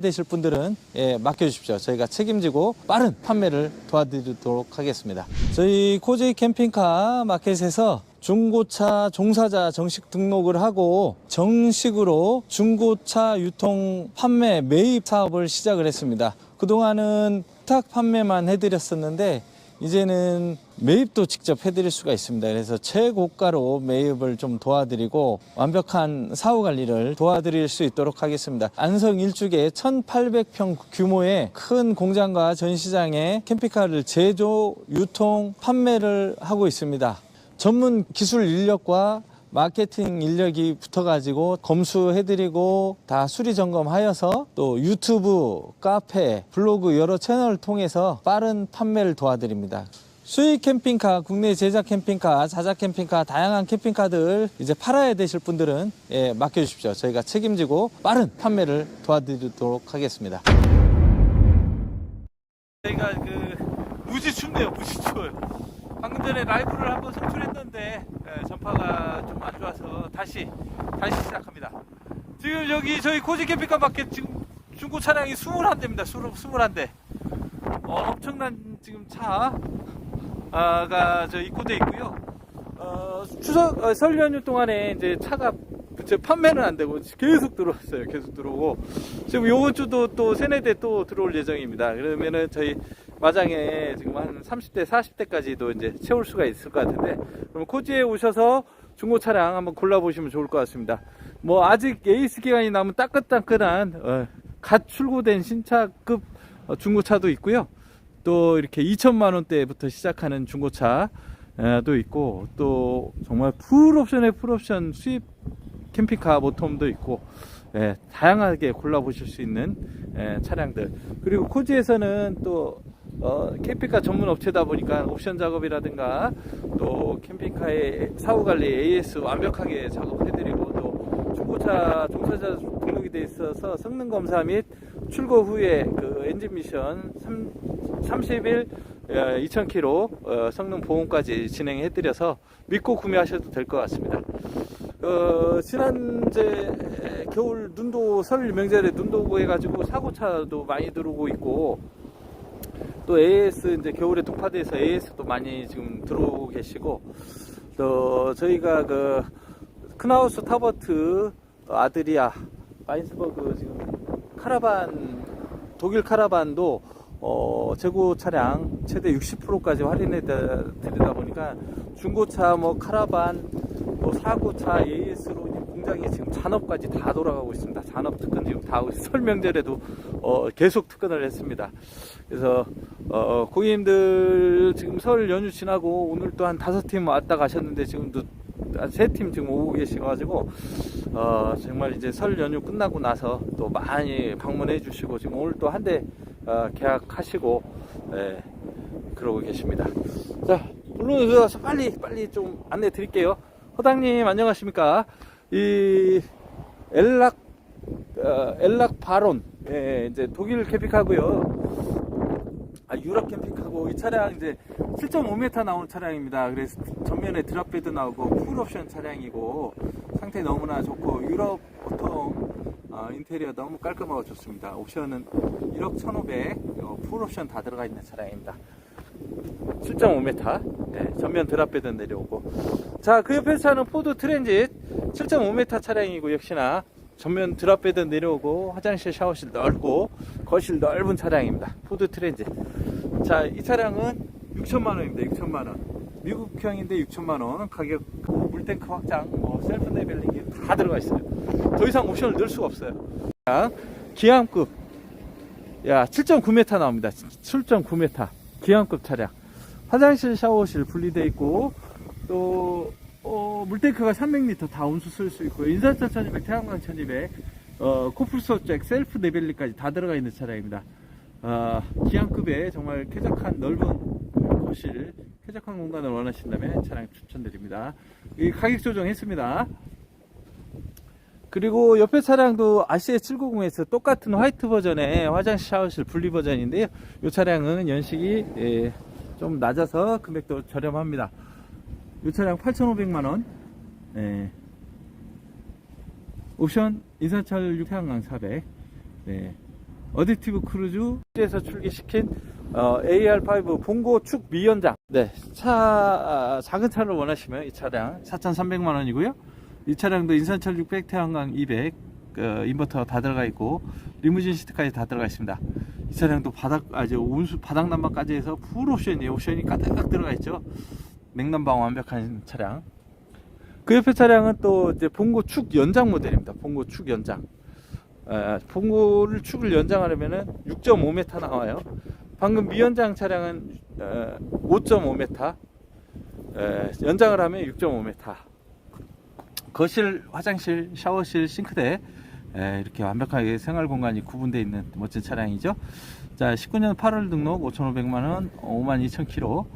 되실 분들은 예, 맡겨주십시오. 저희가 책임지고 빠른 판매를 도와드리도록 하겠습니다. 저희 코제이 캠핑카 마켓에서 중고차 종사자 정식 등록을 하고 정식으로 중고차 유통 판매 매입 사업을 시작을 했습니다. 그동안은 부탁 판매만 해드렸었는데 이제는 매입도 직접 해드릴 수가 있습니다. 그래서 최고가로 매입을 좀 도와드리고 완벽한 사후 관리를 도와드릴 수 있도록 하겠습니다. 안성 일축에 1,800평 규모의 큰 공장과 전시장에 캠핑카를 제조, 유통, 판매를 하고 있습니다. 전문 기술 인력과 마케팅 인력이 붙어가지고 검수해드리고 다 수리 점검하여서 또 유튜브, 카페, 블로그 여러 채널을 통해서 빠른 판매를 도와드립니다. 수입 캠핑카, 국내 제작 캠핑카, 자작 캠핑카, 다양한 캠핑카들 이제 팔아야 되실 분들은 예, 맡겨주십시오. 저희가 책임지고 빠른 판매를 도와드리도록 하겠습니다. 저희가 그 무지 춥네요. 무지 추워요. 방금 전에 라이브를 한번 송출했는데 예, 전파가 좀 안 좋아서 다시 다시 시작합니다. 지금 여기 저희 코지 캠핑카 밖에 지금 중고 차량이 21대입니다. 21대. 어, 엄청난 지금 차 가 저 입고돼 있고요. 어, 추석 어, 설 연휴 동안에 이제 차가 제 판매는 안 되고 계속 들어왔어요. 계속 들어오고 지금 요번 주도 또 세네 대 또 들어올 예정입니다. 그러면은 저희 마장에 지금 한 30대, 40대까지도 이제 채울 수가 있을 것 같은데 그럼 코지에 오셔서 중고 차량 한번 골라보시면 좋을 것 같습니다. 뭐 아직 에이스 기간이 남은 따끈따끈한 어, 갓 출고된 신차급 어, 중고차도 있고요. 또 이렇게 2천만 원대부터 시작하는 중고차도 있고 또 정말 풀옵션의 풀옵션 수입 캠핑카 모텀도 있고 예, 다양하게 골라보실 수 있는 예, 차량들. 그리고 코지에서는 또 어, 캠핑카 전문 업체다 보니까 옵션 작업이라든가 또 캠핑카의 사후 관리 AS 완벽하게 작업해드리고 또 중고차 종사자 등록이 돼 있어서 성능 검사 및 출고 후에 그 엔진 미션 3, 30일 2,000km 어, 성능 보험까지 진행해 드려서 믿고 구매하셔도 될 것 같습니다. 어, 지난 이제 겨울 눈도 설 명절에 눈도 오고 해가지고 사고차도 많이 들어오고 있고 또 AS 이제 겨울에 동파돼서 AS도 많이 지금 들어오고 계시고 또 저희가 그 크나우스 타버트 아드리아 마인스버그 지금 카라반 독일 카라반도 어, 재고 차량 최대 60%까지 할인해 드리다 보니까 중고차 뭐 카라반 뭐 사고차 AS로 공장이 지금 잔업까지 다 돌아가고 있습니다. 잔업 특근 지금 다 하고 있어요. 설 명절에도 어, 계속 특근을 했습니다. 그래서 어, 고객님들 지금 설 연휴 지나고 오늘 또 한 다섯 팀 왔다 가셨는데 지금도 세팀 지금 오고 계셔가지고 어, 정말 이제 설 연휴 끝나고 나서 또 많이 방문해 주시고 지금 오늘 또 한대 어, 계약하시고 예, 그러고 계십니다. 자 물론 들어서 빨리 빨리 좀 안내 드릴게요. 허당님 안녕하십니까? 이 엘락 어, 엘락 바론 예, 이제 독일 캠핑카고요. 아, 유럽 캠핑카고 이 차량 이제 7.5m 나오는 차량입니다. 그래서 전면에 드랍베드 나오고 풀옵션 차량이고 상태 너무나 좋고 유럽 보통 어, 인테리어 너무 깔끔하고 좋습니다. 옵션은 1억 1,500 어, 풀옵션 다 들어가 있는 차량입니다. 7.5m 네, 전면 드랍베드 내려오고. 자 그 옆에 차는 포드 트랜짓. 7.5m 차량이고 역시나. 전면 드랍베드 내려오고 화장실 샤워실 넓고 거실 넓은 차량입니다. 포드 트랜짓. 자 이 차량은 6천만 원입니다 6천만 원. 미국형인데 6천만 원. 가격 물탱크 확장 뭐 셀프 레벨링 다 들어가 있어요 더 이상 옵션을 넣을 수가 없어요. 자, 기암급. 야 7.9m 나옵니다. 7.9m 기암급 차량. 화장실 샤워실 분리되어 있고 또 어, 물탱크가 300리터 다 온수 쓸 수 있고 인산철 1200 태양광 1200 어, 코풀소 잭 셀프 네벨리까지 다 들어가 있는 차량입니다. 아, 기암급의 정말 쾌적한 넓은 거실 쾌적한 공간을 원하신다면 차량 추천드립니다. 이 가격 조정했습니다 그리고 옆에 차량도 RCS790에서 똑같은 화이트 버전의 화장실 샤워실 분리 버전인데요. 이 차량은 연식이 예, 좀 낮아서 금액도 저렴합니다. 이 차량 8,500만원. 예. 옵션 인산철 6 태양광 400. 네. 어댑티브 크루즈 에서 출기시킨 어, AR5 봉고 축 미연장. 네, 차 아, 작은 차를 원하시면 이 차량 4,300만 원이고요. 이 차량도 인산철 600, 태양광 200, 그 인버터 다 들어가 있고 리무진 시트까지 다 들어가 있습니다. 이 차량도 바닥 아주 온수 바닥 난방까지 해서 풀 옵션이 옵션이 가득 들어가 있죠. 냉난방 완벽한 차량. 그 옆에 차량은 또 이제 봉고 축 연장 모델입니다. 봉고 축 연장. 에, 봉고를 축을 연장하려면은 6.5m 나와요. 방금 미연장 차량은 5.5m, 연장을 하면 6.5m. 거실, 화장실, 샤워실, 싱크대 에, 이렇게 완벽하게 생활 공간이 구분되어 있는 멋진 차량이죠. 자, 19년 8월 등록 5,500만 원, 52,000km.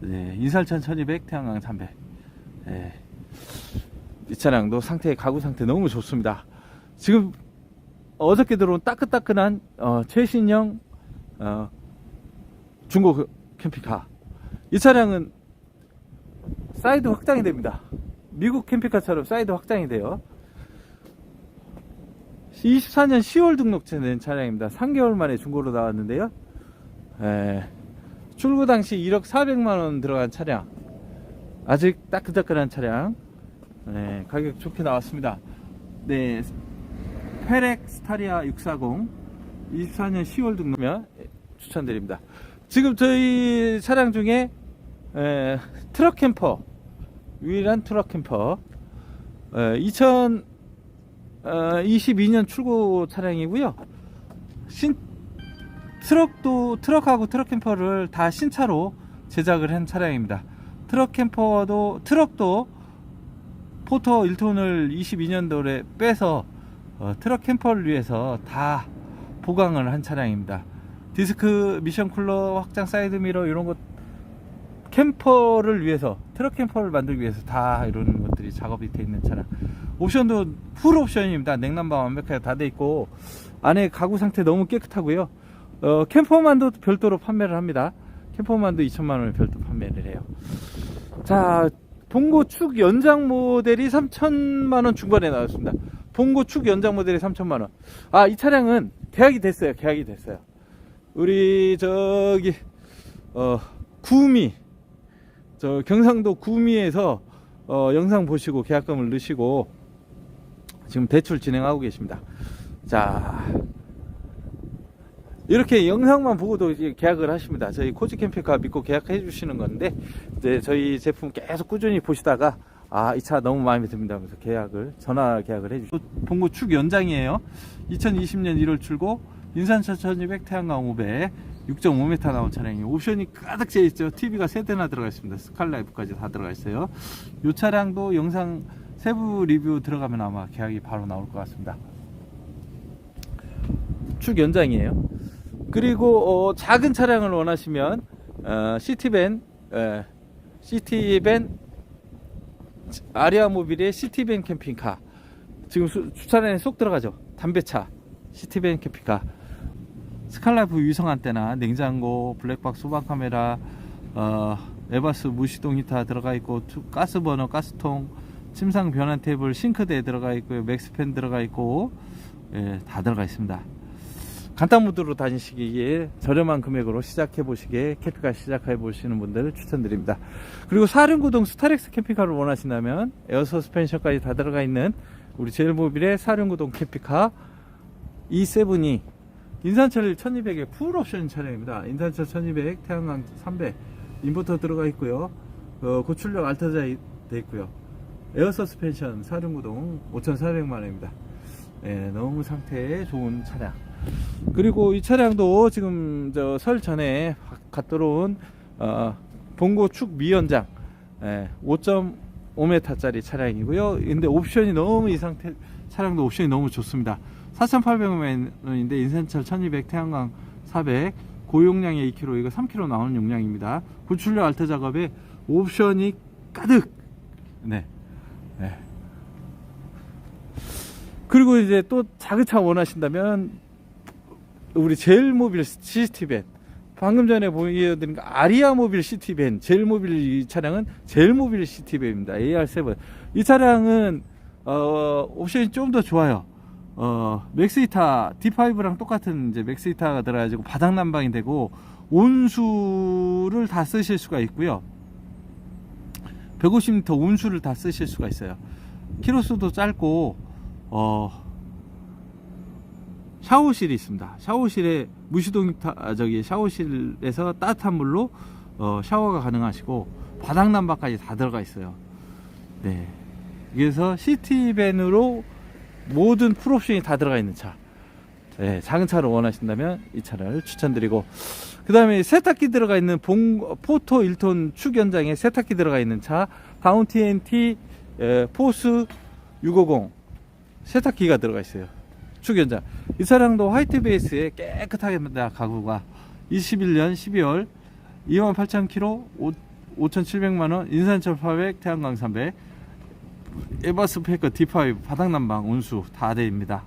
네, 인살천 1200, 태양광 300. 예. 이 차량도 상태, 가구 상태 너무 좋습니다. 지금 어저께 들어온 따끈따끈한 어, 최신형 어, 중고 그 캠핑카. 이 차량은 사이드 확장이 됩니다. 미국 캠핑카처럼 사이드 확장이 돼요. 24년 10월 등록된 차량입니다. 3개월 만에 중고로 나왔는데요. 에, 출고 당시 1억 400만 원 들어간 차량. 아직 따끈따끈한 차량. 네, 가격 좋게 나왔습니다. 네, 페렉 스타리아 640 24년 10월 등록면 추천드립니다. 지금 저희 차량 중에 에, 트럭 캠퍼 유일한 트럭 캠퍼 2022년 출고 차량이고요. 신 트럭도 트럭하고 트럭 캠퍼를 다 신차로 제작을 한 차량입니다. 트럭 캠퍼도 트럭도 포터 1톤을 22년도에 빼서 어, 트럭 캠퍼를 위해서 다 보강을 한 차량입니다. 디스크 미션 쿨러 확장 사이드 미러 이런 것 캠퍼를 위해서 트럭 캠퍼를 만들기 위해서 다 이런 것들이 작업이 돼 있는 차량. 옵션도 풀 옵션입니다. 냉난방 완벽하게 다 돼 있고 안에 가구 상태 너무 깨끗하고요. 어, 캠퍼만도 별도로 판매를 합니다. 캠퍼만도 2천만 원을 별도 판매를 해요. 자, 봉고 축 연장 모델이 3천만 원 중반에 나왔습니다. 봉고 축 연장 모델이 3천만 원. 아, 이 차량은 계약이 됐어요. 계약이 됐어요. 우리 저기 어 구미 저 경상도 구미에서 어 영상 보시고 계약금을 넣으시고 지금 대출 진행하고 계십니다. 자 이렇게 영상만 보고도 계약을 하십니다. 저희 코지 캠핑카 믿고 계약해 주시는 건데 이제 저희 제품 계속 꾸준히 보시다가 아 이 차 너무 마음에 듭니다 하면서 계약을 전화 계약을 해주시고 봉고 축 연장이에요. 2020년 1월 출고 인산철 1200 태양광 500 6.5m 나온 차량이 옵션이 가득 차 있죠. TV가 세 대나 들어가 있습니다. 스칼라이프까지 다 들어가 있어요. 이 차량도 영상 세부 리뷰 들어가면 아마 계약이 바로 나올 것 같습니다. 축 연장이에요. 그리고 어, 작은 차량을 원하시면 어, 시티밴 에, 시티밴 아리아 모빌의 시티밴 캠핑카 지금 수, 주차장에 쏙 들어가죠. 담배차 시티밴 캠핑카 스칼라이프 위성 안테나, 냉장고, 블랙박스 소방 카메라, 어, 에바스 무시동 히터 들어가 있고 투- 가스 버너, 가스통, 침상 변환 테이블, 싱크대 들어가 있고요, 맥스팬 들어가 있고 예, 다 들어가 있습니다. 간단 모드로 다니시기에 저렴한 금액으로 시작해 보시기에 캠핑카 시작해 보시는 분들을 추천드립니다. 그리고 사륜구동 스타렉스 캠핑카를 원하신다면 에어 서스펜션까지 다 들어가 있는 우리 제일모빌의 사륜구동 캠핑카 E7이 인산철 1200의 풀 옵션 차량입니다. 인산철 1200, 태양광 300, 인버터 들어가 있고요. 어, 고출력 알타자 돼 있고요. 에어 서스펜션 사륜구동 5,400만 원입니다. 예, 너무 상태 좋은 차량. 그리고 이 차량도 지금 저 설 전에 갓 들어온 어, 봉고 축 미연장 예, 5.5m짜리 차량이고요. 근데 옵션이 너무 이 상태 차량도 옵션이 너무 좋습니다. 4,800만 원인데 인산철 1200 태양광 400 고용량의 2kg 이거 3kg 나오는 용량입니다. 구출력 알트 작업에 옵션이 가득. 네. 네. 그리고 이제 또 작은 차 원하신다면 우리 제일모빌 시티밴 방금 전에 보여드린 거 아리아 모빌 시티밴 제일모빌 이 차량은 제일모빌 시티밴입니다 AR7 이 차량은 어, 옵션이 좀 더 좋아요 어, 맥스이타 D5랑 똑같은 이제 맥스이타가 들어가지고 바닥 난방이 되고 온수를 다 쓰실 수가 있고요. 150m 온수를 다 쓰실 수가 있어요. 키로수도 짧고 어 샤워실이 있습니다. 샤워실에 무시동 타- 아, 저기 샤워실에서 따뜻한 물로 어, 샤워가 가능하시고 바닥 난방까지 다 들어가 있어요. 네. 그래서 시티밴으로 모든 풀옵션이 다 들어가 있는 차. 네, 작은 차를 원하신다면 이 차를 추천드리고 그 다음에 세탁기 들어가 있는 봉, 포토 1톤 축 연장에 세탁기 들어가 있는 차 다운티 NT 에, 포스 650 세탁기가 들어가 있어요 축 연장 이 차량도 화이트 베이스에 깨끗하게입니다 가구가 21년 12월 28,000km 5,700만원 인산철 800 태양광 300 에바스 페이커 D5 바닥난방 온수 다 되입니다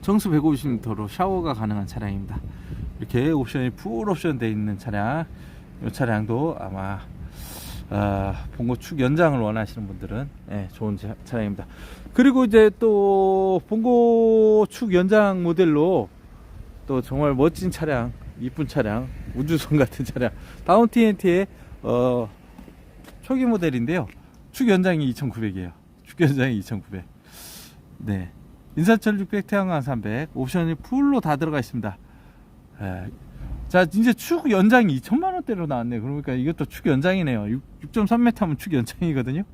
정수 150m로 샤워가 가능한 차량입니다. 이렇게 옵션이 풀 옵션 되어 있는 차량. 이 차량도 아마 아, 봉고 축 연장을 원하시는 분들은 예, 좋은 차- 차량입니다. 그리고 이제 또 봉고 축 연장 모델로 또 정말 멋진 차량, 이쁜 차량, 우주선 같은 차량, 다운 TNT의 어, 초기 모델인데요. 축 연장이 2,900이에요. 축 연장이 2,900. 네. 인산철 600, 태양광 300, 옵션이 풀로 다 들어가 있습니다. 에, 자, 이제 축 연장이 2천만 원대로 나왔네요. 그러니까 이것도 축 연장이네요. 6, 6.3m면 축 연장이거든요.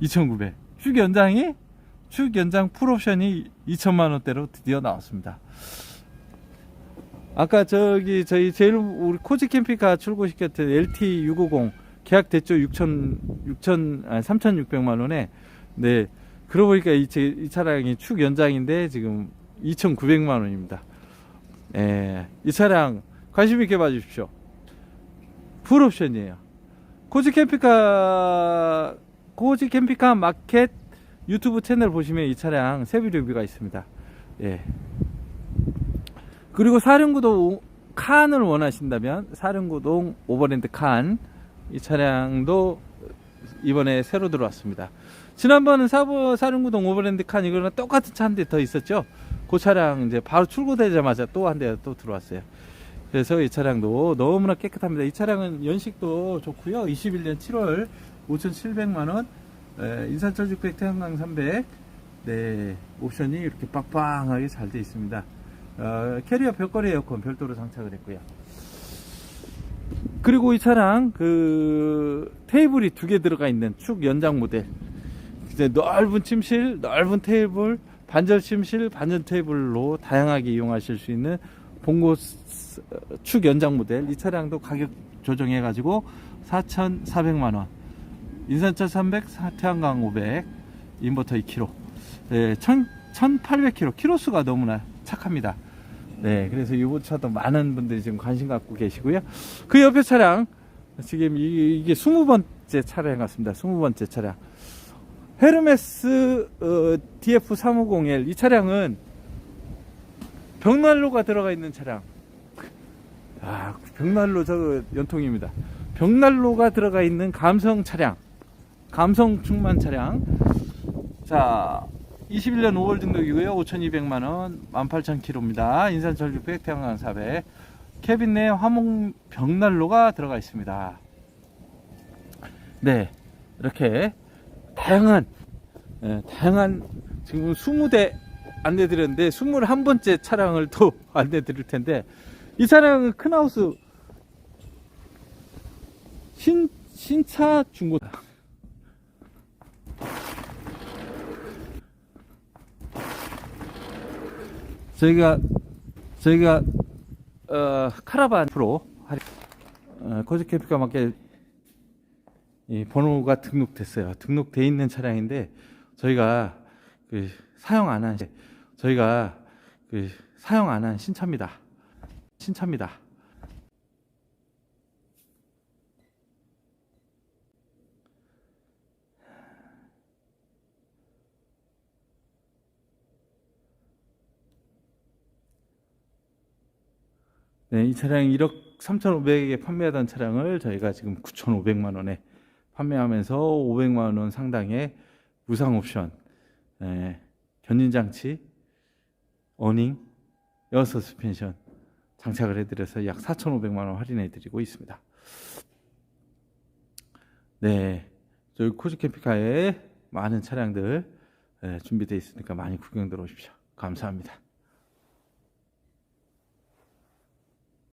2,900. 축 연장이 축 연장 풀 옵션이 2천만 원대로 드디어 나왔습니다. 아까 저기 저희 제일 우리 코지 캠핑카 출고시켰던 LT 650 계약됐죠 6천 6천 아 3,600만 원에 네 그러고 보니까 이, 제- 이 차량이 축 연장인데 지금 2,900만 원입니다. 예, 이 차량 관심 있게 봐주십시오. 풀 옵션이에요. 코지 캠핑카 코지 캠핑카 마켓 유튜브 채널 보시면 이 차량 세부 리뷰가 있습니다. 예. 그리고 사륜구동 칸을 원하신다면 사륜구동 오버랜드 칸 이 차량도 이번에 새로 들어왔습니다. 지난번은 사부 사륜구동 오버랜드 칸 이거랑 똑같은 차 한 대 더 있었죠. 그 차량 이제 바로 출고되자마자 또 한 대 또 들어왔어요. 그래서 이 차량도 너무나 깨끗합니다. 이 차량은 연식도 좋고요. 21년 7월 5,700만 원, 에, 인산철 600 태양광 300, 네 옵션이 이렇게 빵빵하게 잘 돼 있습니다. 어, 캐리어 벽걸이 에어컨 별도로 장착을 했고요. 그리고 이 차량 그 테이블이 두 개 들어가 있는 축 연장 모델. 이제 넓은 침실, 넓은 테이블, 반절 침실, 반전 테이블로 다양하게 이용하실 수 있는 봉고 축 연장 모델. 이 차량도 가격 조정해 가지고 4,400만 원. 인산철 300, 사- 태양광 500, 인버터 2kg. 네, 1 1,800km. 키로수가 너무나 착합니다. 네, 그래서 이 차도 많은 분들이 지금 관심 갖고 계시고요. 그 옆에 차량, 지금 이, 게 20번째 차량 같습니다. 20번째 차량. 헤르메스 어, DF350L. 이 차량은 벽난로가 들어가 있는 차량. 아, 벽난로 저 연통입니다. 벽난로가 들어가 있는 감성 차량. 감성 충만 차량. 자, 21년 5월 등록이고요. 5,200만 원, 18,000km입니다. 인산철 600, 태양광 400. 캐빈 내 화목 벽난로가 들어가 있습니다. 네, 이렇게 다양한, 예, 다양한, 지금 20대 안내 드렸는데, 21번째 차량을 또 안내 드릴 텐데, 이 차량은 큰하우스, 신, 신차 중고, 저희가 저희가 어, 카라반 프로 할- 어, 코지 캠핑카 맞게 이 번호가 등록됐어요. 등록돼 있는 차량인데 저희가 그 사용 안 한 저희가 그 사용 안 한 신차입니다. 신차입니다. 네, 이 차량 1억 3,500에 판매하던 차량을 저희가 지금 9,500만 원에 판매하면서 500만 원 상당의 무상 옵션 예, 견인 장치, 어닝, 에어 서스펜션 장착을 해드려서 약 4,500만 원 할인해드리고 있습니다. 네, 저희 코지 캠핑카에 많은 차량들 예, 준비되어 있으니까 많이 구경 들어오십시오. 감사합니다.